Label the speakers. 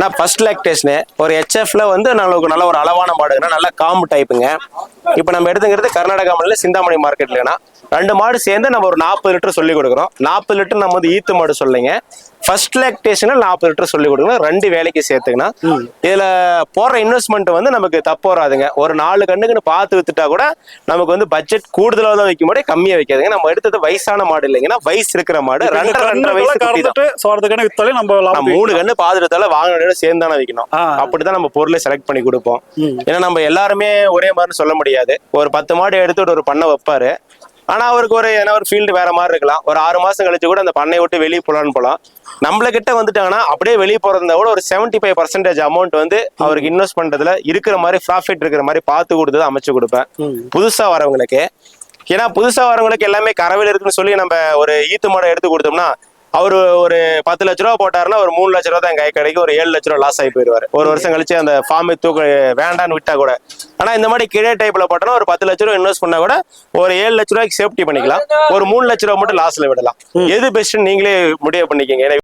Speaker 1: நான் ஃபர்ஸ்ட் லாக்டேஷனு ஒரு ஹெச்எஃப்ல வந்து நம்மளுக்கு நல்ல ஒரு அளவான மாடுங்கன்னா நல்ல காம்பு டைப்புங்க இப்போ நம்ம எடுத்துங்கிறது கர்நாடகா மாநில சிந்தாமணி மார்க்கெட்லனா ரெண்டு மாடு சேர்ந்து நம்ம ஒரு நாற்பது லிட்டர் சொல்லி கொடுக்குறோம். நாற்பது லிட்டர் நம்ம வந்து ஈத்து மாடு சொல்லுங்க. ஃபர்ஸ்ட் லாக்டேஷனில் நாற்பது லிட்டர் சொல்லி கொடுக்கணும். ரெண்டு வேலைக்கு சேர்த்துக்கணும். இதுல போடுற இன்வெஸ்ட்மெண்ட் வந்து நமக்கு தப்பு வராதுங்க. ஒரு நாலு கண்ணுக்குன்னு பார்த்து வித்துட்டா கூட நமக்கு வந்து பட்ஜெட் கூடுதலாக தான் வைக்கும் போது கம்மியா வைக்காதுங்க நம்ம எடுத்தது வயசான மாடு இல்லைங்கன்னா வயசு இருக்கிற மாடு. ரெண்டரை ரெண்டரை வயசு
Speaker 2: வித்தாலே நம்ம
Speaker 1: மூணு கண்ணு பாதுகாத்தால வாங்கினோட சேர்ந்து தானே வைக்கணும். அப்படிதான் நம்ம பொருளை செலக்ட் பண்ணி கொடுப்போம். ஏன்னா நம்ம எல்லாருமே ஒரே மாதிரி சொல்ல முடியாது. ஒரு பத்து மாடு எடுத்துட்டு ஒரு பண்ணை வைப்பாரு. ஆனா அவருக்கு ஒரு ஏன்னா ஒரு ஃபீல்டு வேற மாதிரி இருக்கலாம். ஒரு ஆறு மாசம் கழிச்சு கூட அந்த பண்ணை விட்டு வெளியே போலான்னு போலாம். நம்மள கிட்ட வந்துட்டாங்கன்னா அப்படியே வெளியே போறதா கூட ஒரு 75% ஃபைவ் பர்சன்டேஜ் அமௌண்ட் வந்து அவருக்கு இன்வெஸ்ட் பண்றதுல இருக்கிற மாதிரி ப்ராஃபிட் இருக்கிற மாதிரி பார்த்து கொடுத்து அமைச்சு கொடுப்பேன். புதுசா வரவங்களுக்கு. ஏன்னா புதுசா வரவங்களுக்கு எல்லாமே கரவில் இருக்குன்னு சொல்லி நம்ம ஒரு ஈத்து மாடை எடுத்து கொடுத்தோம்னா அவரு ஒரு பத்து லட்ச ரூபா போட்டாருன்னா ஒரு மூணு லட்ச ரூபா தான் கை கிடைக்கும். ஒரு ஏழு லட்ச ரூபா லாஸ் ஆகி போயிருவாரு ஒரு வருஷம் கழிச்சு அந்த ஃபார்ம் தூக்க வேண்டான்னு விட்டா கூட. ஆனா இந்த மாதிரி கிழே டைப்ல போட்டோம்னா ஒரு பத்து லட்ச ரூபா இன்வெஸ்ட் பண்ணா கூட ஒரு ஏழு லட்ச ரூபாய்க்கு சேஃப்டி பண்ணிக்கலாம். ஒரு மூணு லட்ச ரூபா மட்டும் லாஸ்ல விடலாம். எது பெஸ்ட் நீங்களே முடிவு பண்ணிக்கங்க.